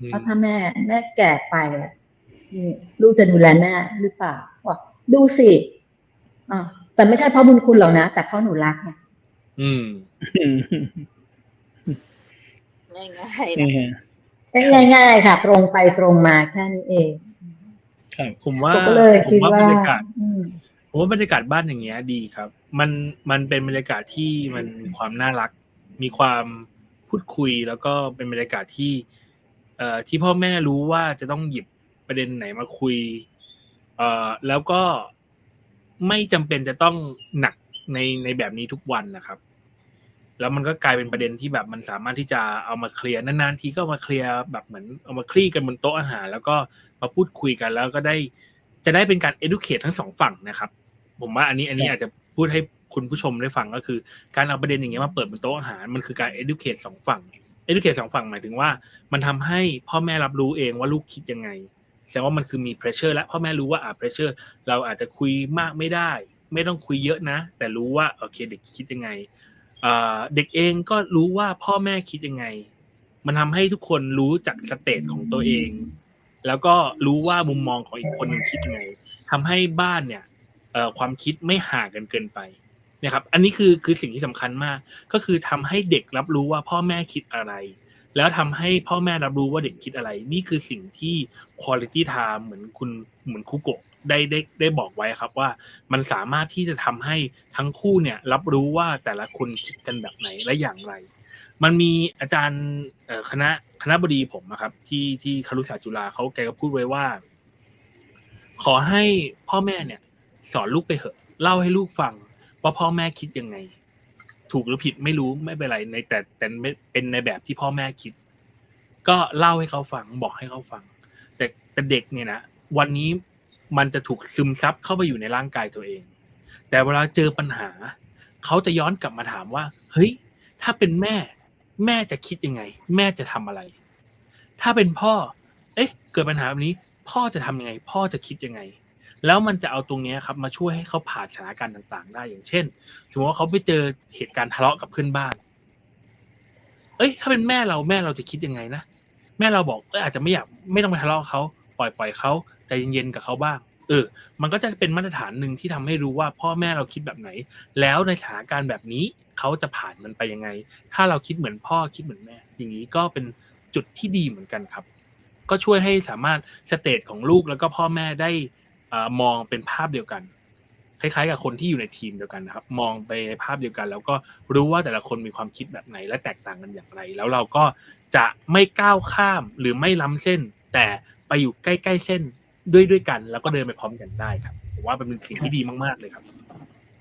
อืมเพราะถ้าแม่ แม่แก่ไปอะนี่ลูกจะดูแลแม่หรือเปล่าบอกดูสิอ่าแต่ไม่ใช่เพราะบุญคุณหรอกนะ แต่เพราะหนูรักไงอืมง่ายๆอืนะมง่ายๆค่ะ ตรงไปตรงมาแค่นี้เองครับผมว่าผมก็เลยผคิมดว่าว่าบรรยากาศอืมผมว่าบรรยากาศบ้านอย่างเงี้ย ดีครับ มันมันเป็นบรรยากาศที่มันมีความน่ารัก มีความพูดคุยแล้วก็เป็นบรรยากาศที่ เอ่อที่พ่อแม่รู้ว่าจะต้องหยิบประเด็นไหนมาคุย เอ่อแล้วก็ไม่จำเป็นจะต้องหนักในในแบบนี้ทุกวันนะครับ แล้วมันก็กลายเป็นประเด็นที่แบบมันสามารถที่จะเอามาเคลียร์นานๆทีก็เอามาเคลียร์แบบเหมือนเอามาคลี่กันบนโต๊ะอาหาร แล้วก็มาพูดคุยกันแล้วก็ได้จะได้เป็นการ educate ทั้งสองฝั่งนะครับ ผมว่าอันนี้อันนี้ครับอาจจะพูดให้คุณผู้ชมได้ฟังก็คือ การเอาประเด็นอย่างเงี้ยมาเปิดบนโต๊ะอาหารมันคือการ educate สองฝั่ง educate สองฝั่งหมายถึงว่า มันทำให้พ่อแม่รับรู้เองว่าลูกคิดยังไง แสดงว่ามันคือมี pressure และพ่อแม่รู้ว่าอ่า pressure เราอาจจะคุยมากไม่ได้ ไม่ต้องคุยเยอะนะ แต่รู้ว่าโอเคเด็กคิดยังไงเด็กเองก็รู้ว่าพ่อแม่คิดยังไง มันทำให้ทุกคนรู้จักสเตจของตัวเอง แล้วก็รู้ว่ามุมมองของอีกคนหนึ่งคิดยังไงทำให้บ้านเนี่ยความคิดไม่ห่างกันเกินไป นี่ยครับ อันนี้คือคือสิ่งที่สำคัญมาก ก็คือทำให้เด็กรับรู้ว่าพ่อแม่คิดอะไร แล้วทำให้พ่อแม่รับรู้ว่าเด็กคิดอะไร นี่คือสิ่งที่ quality time เหมือนคุณเหมือนคุโกะได้ได้ได้บอกไว้ครับว่ามันสามารถที่จะทำให้ทั้งคู่เนี่ยรับรู้ว่าแต่ละคนคิดกันแบบไหนและอย่างไร มันมีอาจารย์คณะคณะบดีผมนะครับ ที่ที่ครุศาสตร์จุฬาเขาแกก็พูดไว้ว่า ขอให้พ่อแม่เนี่ย สอนลูกไปเหอะ เล่าให้ลูกฟัง ว่าพ่อแม่คิดยังไง ถูกหรือผิดไม่รู้ไม่เป็นไรในแต่แต่เป็นในแบบที่พ่อแม่คิด ก็เล่าให้เขาฟังบอกให้เขาฟัง แต่แต่เด็กเนี่ยนะวันนี้มันจะถูกซึมซับเข้าไปอยู่ในร่างกายตัวเอง แต่เวลาเจอปัญหา เขาจะย้อนกลับมาถามว่า เฮ้ย ถ้าเป็นแม่ แม่จะคิดยังไง แม่จะทำอะไร ถ้าเป็นพ่อ เอ๊ะ เกิดปัญหาแบบนี้ พ่อจะทำยังไง พ่อจะคิดยังไง แล้วมันจะเอาตรงนี้ครับมาช่วยให้เขาผ่านสถานการณ์ต่างๆ ได้อย่างเช่น สมมติว่าเขาไปเจอเหตุการณ์ทะเลาะกับเพื่อนบ้าน เอ้ย ถ้าเป็นแม่เราแม่เราจะคิดยังไงนะแม่เราบอกเอออาจจะไม่อยากไม่ต้องไปทะเลาะเขาปล่อยปล่อยเขาใจเย็นๆกับเขาบ้าง เออ มันก็จะเป็นมาตรฐานหนึ่งที่ทำให้รู้ว่าพ่อแม่เราคิดแบบไหน แล้วในสถานการณ์แบบนี้เขาจะผ่านมันไปยังไง ถ้าเราคิดเหมือนพ่อคิดเหมือนแม่ อย่างนี้ก็เป็นจุดที่ดีเหมือนกันครับ ก็ช่วยให้สามารถสเตจของลูกแล้วก็พ่อแม่ได้ มองเป็นภาพเดียวกัน คล้ายๆ กับคนที่อยู่ในทีมเดียวกันนะครับ มองไปในภาพเดียวกัน แล้วก็รู้ว่าแต่ละคนมีความคิดแบบไหนและแตกต่างกันอย่างไร แล้วเราก็จะไม่ก้าวข้ามหรือไม่ล้ำเส้น แต่ไปอยู่ใกล้ๆเส้นด้วยด้วยกัน แล้วก็เดินไปพร้อมกันได้ครับผมว่าเป็นสิ่งที่ดีมากๆเลยครับ